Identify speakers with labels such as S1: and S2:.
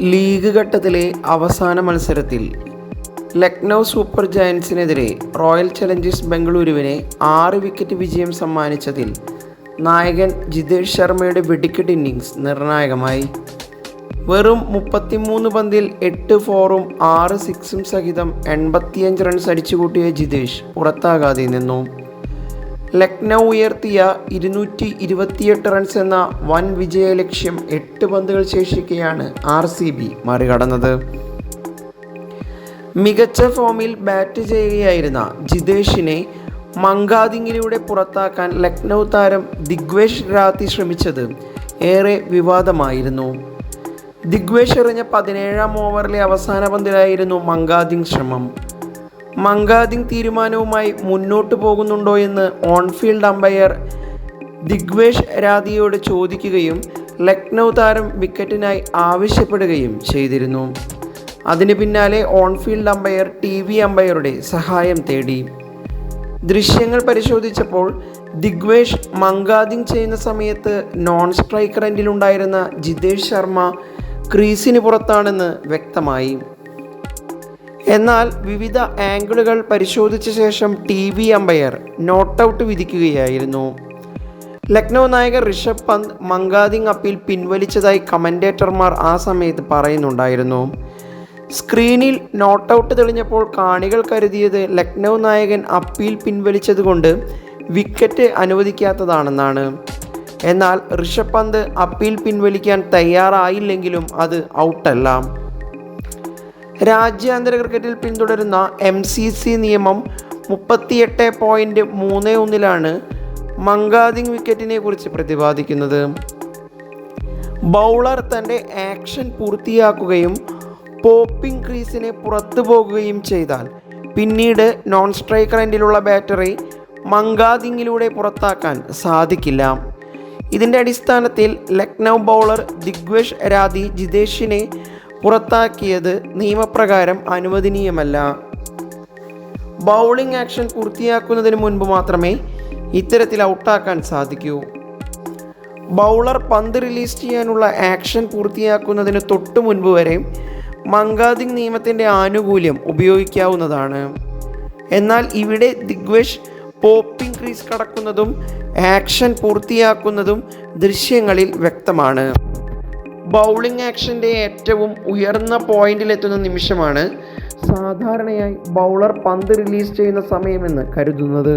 S1: League ഘട്ടത്തിലെ അവസാന മത്സരത്തിൽ ലക്നൗ സൂപ്പർ ജയൻസിനെതിരെ റോയൽ ചലഞ്ചേഴ്സ് ബംഗളൂരുവിനെ ആറ് വിക്കറ്റ് വിജയം സമ്മാനിച്ചതിൽ നായകൻ ജിതേഷ് ശർമ്മയുടെ വെടിക്കെട്ട് ഇന്നിങ്സ് നിർണായകമായി. വെറും മുപ്പത്തിമൂന്ന് പന്തിൽ എട്ട് ഫോറും ആറ് സിക്സും സഹിതം എൺപത്തിയഞ്ച് റൺസ് അടിച്ചുകൂട്ടിയ ജിതേഷ് പുറത്താകാതെ നിന്നു. ലക്നൗ ഉയർത്തിയ ഇരുന്നൂറ്റി ഇരുപത്തിയെട്ട് റൺസ് എന്ന വൻ വിജയ ലക്ഷ്യം എട്ട് പന്തുകൾ ശേഷിക്കെയാണ് ആർ സി ബി മറികടന്നത്. മികച്ച ഫോമിൽ ബാറ്റ് ചെയ്യുകയായിരുന്ന ജിതേഷിനെ മങ്കാദിങ്ങിലൂടെ പുറത്താക്കാൻ ലക്നൗ താരം ദിഗ്വേഷ് രാത്തി ശ്രമിച്ചത് ഏറെ വിവാദമായിരുന്നു. ദിഗ്വേഷ് എറിഞ്ഞ പതിനേഴാം ഓവറിലെ അവസാന പന്തിലായിരുന്നു മങ്കാദിങ് ശ്രമം. മങ്കാദിങ് തീരുമാനവുമായി മുന്നോട്ട് പോകുന്നുണ്ടോ എന്ന് ഓൺഫീൽഡ് അമ്പയർ ദിഗ്വേഷ് രാധിയോട് ചോദിക്കുകയും ലക്നൗ താരം വിക്കറ്റിനായി ആവശ്യപ്പെടുകയും ചെയ്തിരുന്നു. അതിന് പിന്നാലെ on field umpire T V അമ്പയറുടെ സഹായം തേടി. ദൃശ്യങ്ങൾ പരിശോധിച്ചപ്പോൾ ദിഗ്വേഷ് മങ്കാദിങ് ചെയ്യുന്ന സമയത്ത് നോൺ സ്ട്രൈക്കർ എൻഡിലുണ്ടായിരുന്ന ജിതേഷ് ശർമ്മ ക്രീസിന് പുറത്താണെന്ന് വ്യക്തമായി. എന്നാൽ വിവിധ ആംഗിളുകൾ പരിശോധിച്ച ശേഷം T V umpire not out വിധിക്കുകയായിരുന്നു. Lucknow നായകൻ ഋഷഭ് പന്ത് മങ്കാദിങ് അപ്പീൽ പിൻവലിച്ചതായി കമന്റേറ്റർമാർ ആ സമയത്ത് പറയുന്നുണ്ടായിരുന്നു. സ്ക്രീനിൽ നോട്ട് ഔട്ട് തെളിഞ്ഞപ്പോൾ കാണികൾ കരുതിയത് ലക്നൗ നായകൻ അപ്പീൽ പിൻവലിച്ചതുകൊണ്ട് വിക്കറ്റ് അനുവദിക്കാത്തതാണെന്നാണ്. എന്നാൽ ഋഷഭ് പന്ത് അപ്പീൽ പിൻവലിക്കാൻ തയ്യാറായില്ലെങ്കിലും അത് ഔട്ടല്ല. രാജ്യാന്തര ക്രിക്കറ്റിൽ പിന്തുടരുന്ന എം സി സി നിയമം മുപ്പത്തിയെട്ട് പോയിന്റ് മൂന്ന് ഒന്നിലാണ് മങ്കാദിങ് വിക്കറ്റിനെ കുറിച്ച് പ്രതിപാദിക്കുന്നത്. ബൗളർ തന്റെ ആക്ഷൻ പൂർത്തിയാക്കുകയും പോപ്പിംഗ് ക്രീസിന് പുറത്തു പോകുകയും ചെയ്താൽ പിന്നീട് നോൺ സ്ട്രൈക്കർ എൻഡിലുള്ള ബാറ്ററി മങ്കാദിങ്ങിലൂടെ പുറത്താക്കാൻ സാധിക്കില്ല. ഇതിന്റെ അടിസ്ഥാനത്തിൽ ലക്നൗ ബൗളർ ദിഗ്വേഷ് രാധി ജിതേഷിനെ പുറത്താക്കിയത് നിയമപ്രകാരം അനുവദനീയമല്ല. ബൗളിംഗ് ആക്ഷൻ പൂർത്തിയാക്കുന്നതിന് മുൻപ് മാത്രമേ ഇത്തരത്തിൽ ഔട്ടാക്കാൻ സാധിക്കൂ. ബൗളർ പന്ത് റിലീസ് ചെയ്യാനുള്ള ആക്ഷൻ പൂർത്തിയാക്കുന്നതിന് തൊട്ടു മുൻപ് വരെ മങ്കാദിങ് നിയമത്തിന്റെ ആനുകൂല്യം ഉപയോഗിക്കാവുന്നതാണ്. എന്നാൽ ഇവിടെ ദിഗ്വേഷ് പോപ്പിംഗ് ക്രീസ് കടക്കുന്നതും ആക്ഷൻ പൂർത്തിയാക്കുന്നതും ദൃശ്യങ്ങളിൽ വ്യക്തമാണ്. ബൗളിംഗ് ആക്ഷന്റെ ഏറ്റവും ഉയർന്ന പോയിന്റിലെത്തുന്ന നിമിഷമാണ് സാധാരണയായി ബൗളർ പന്ത് റിലീസ് ചെയ്യുന്ന സമയമെന്ന് കരുതുന്നത്.